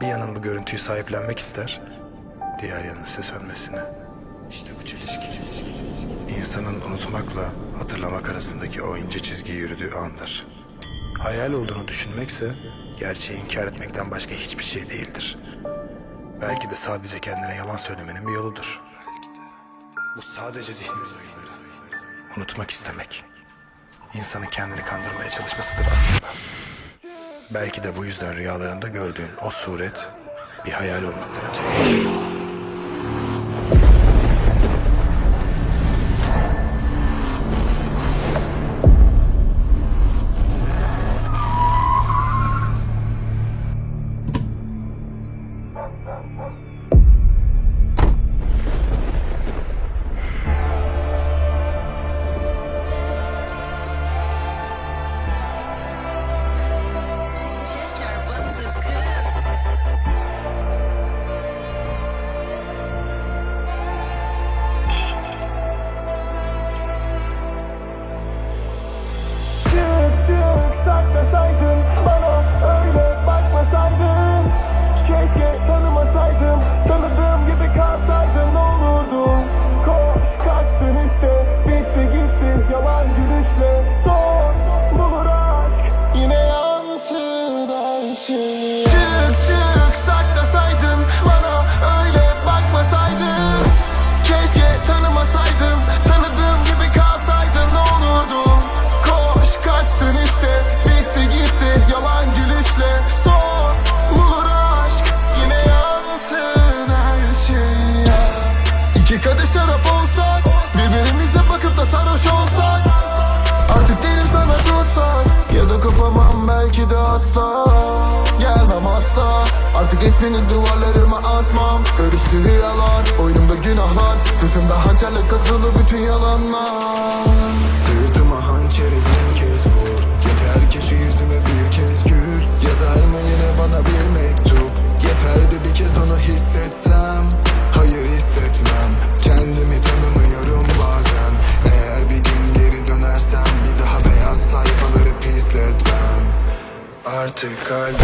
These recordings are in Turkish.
Bir yanın bu görüntüyü sahiplenmek ister, diğer yanın ise sönmesini. İşte bu çelişki. İnsanın unutmakla hatırlamak arasındaki o ince çizgiyi yürüdüğü andır. Hayal olduğunu düşünmekse gerçeği inkar etmekten başka hiçbir şey değildir. Belki de sadece kendine yalan söylemenin bir yoludur. Bu sadece zihnin. Unutmak istemek. İnsanın kendini kandırmaya çalışmasıdır aslında. Belki de bu yüzden rüyalarında gördüğün o suret bir hayal olmaktan öteye geçemez. Kopamam belki de asla. Gelmem asla. Artık resmini duvarlarıma asmam. Karıştı rüyalar Oyunumda günahlar. Sırtımda hançerle kazılı bütün yalanlar Artık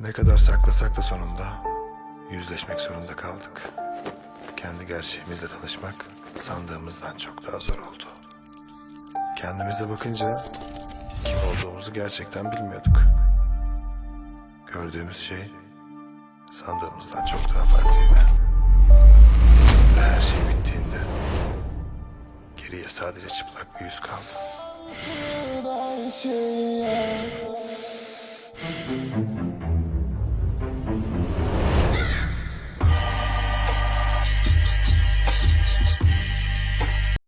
Ne kadar saklasak da sonunda yüzleşmek zorunda kaldık. Kendi gerçeğimizle tanışmak sandığımızdan çok daha zor oldu. Kendimize bakınca kim olduğumuzu gerçekten bilmiyorduk. Gördüğümüz şey sandığımızdan çok daha farklıydı. Ve her şey bittiğinde geriye sadece çıplak bir yüz kaldı. Her şey